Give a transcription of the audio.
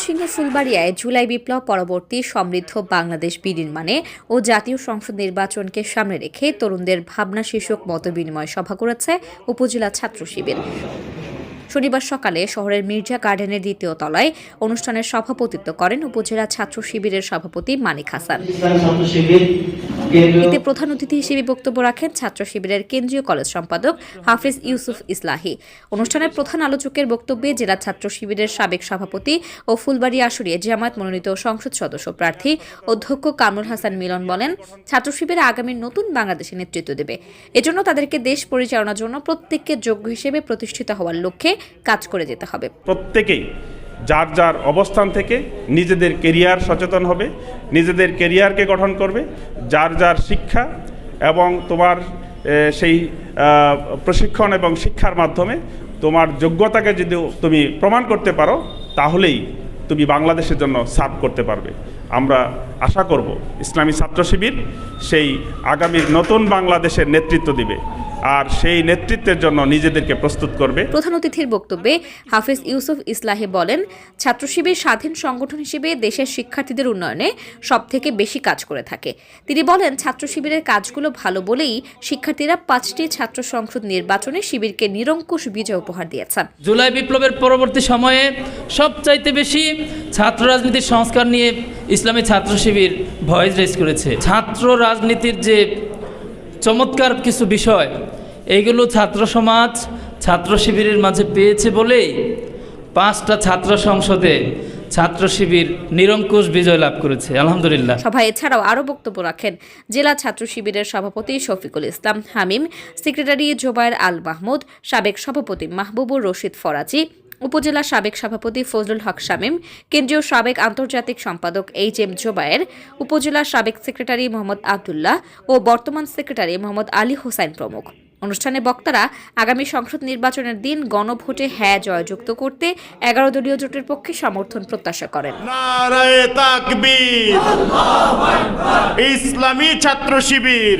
ময়মনসিংহ ফুলবাড়িয়ায় জুলাই বিপ্লব পরবর্তী সমৃদ্ধ বাংলাদেশ বিনির্মাণে ও জাতীয় সংসদ নির্বাচনকে সামনে রেখে তরুণদের ভাবনা শীর্ষক মতবিনিময় সভা করেছে উপজেলা ছাত্র শিবির। শনিবার সকালে শহরের মির্জা গার্ডেনের দ্বিতীয় তলায় অনুষ্ঠানের সভাপতিত্ব করেন উপজেলা ছাত্র শিবিরের সভাপতি মানিক হাসান। এতে প্রধান অতিথি হিসেবে বক্তব্য রাখেন ছাত্র শিবিরের কেন্দ্রীয় কলেজ সম্পাদক হাফিজ ইউসুফ ইসলাহি। অনুষ্ঠানের প্রধান আলোচকের বক্তব্যে জেলা ছাত্র শিবিরের সাবেক সভাপতি ও ফুলবাড়ি আসরে জামায়াত মনোনীত সংসদ সদস্য প্রার্থী অধ্যক্ষ কামরুল হাসান মিলন বলেন ছাত্র শিবির আগামী নতুন বাংলাদেশে নেতৃত্ব দেবে। এজন্য তাদেরকে দেশ পরিচালনার জন্য প্রত্যেককে যোগ্য হিসেবে প্রতিষ্ঠিত হওয়ার লক্ষ্যে কাজ করে যেতে হবে। প্রত্যেকেই যার যার অবস্থান থেকে নিজেদের কেরিয়ার সচেতন হবে, নিজেদের কেরিয়ারকে গঠন করবে, যার যার শিক্ষা এবং তোমার সেই প্রশিক্ষণ এবং শিক্ষার মাধ্যমে তোমার যোগ্যতাকে যদি তুমি প্রমাণ করতে পারো, তাহলেই তুমি বাংলাদেশের জন্য সার্ভ করতে পারবে। আমরা আশা করব, ইসলামী ছাত্র শিবির সেই আগামীর নতুন বাংলাদেশের নেতৃত্ব দিবে। আর সেই নেতৃত্বের জন্য নিজেদেরকে প্রস্তুত করবে। প্রধান অতিথির বক্তব্যে হাফিজ ইউসুফ ইসলাহে বলেন ছাত্র শিবির স্বাধীন সংগঠন হিসেবে দেশের শিক্ষার্থীদের উন্নয়নে সবথেকে বেশি কাজ করে থাকে। তিনি বলেন ছাত্র শিবিরের কাজগুলো ভালো বলেই শিক্ষার্থীরা পাঁচটি ছাত্র সংসদ নির্বাচনে শিবিরকে নিরঙ্কুশ বিজয় উপহার দিয়েছেন। জুলাই বিপ্লবের পরবর্তী সময়ে সবচাইতে বেশি ছাত্র রাজনীতির সংস্কার নিয়ে ইসলামী ছাত্র শিবির ভয়েস রেজ করেছে। ছাত্র রাজনীতির যে চমৎকার কিছু বিষয়। এইগুলো ছাত্র সমাজ, ছাত্র শিবিরের মাঝে পেয়েছে বলেই পাঁচটা ছাত্র সংসদে ছাত্র শিবির নিরঙ্কুশ বিজয় লাভ করেছে। আলহামদুলিল্লাহ। সভায় এছাড়াও আরও বক্তব্য রাখেন জেলা ছাত্র শিবিরের সভাপতি শফিকুল ইসলাম, হামিম, সেক্রেটারি জোবায়ের আল মাহমুদ, সাবেক সভাপতি মাহবুবুর রশিদ ফরাজি উপজেলা সাবেক সভাপতি ফজলুল হক শামীম, কেন্দ্রীয় সাবেক আন্তর্জাতিক সম্পাদক এইচ এম জোবায়ের উপজেলা সাবেক সেক্রেটারি মোহাম্মদ আবদুল্লাহ ও বর্তমান সেক্রেটারি মোহাম্মদ আলী হোসাইন প্রমুখ। অনুষ্ঠানে বক্তারা আগামী সংসদ নির্বাচনের দিন গণভোটে হ্যাঁ জয়যুক্ত করতে এগারো দলীয় জোটের পক্ষে সমর্থন প্রত্যাশা করেন। ইসলামী ছাত্র শিবির।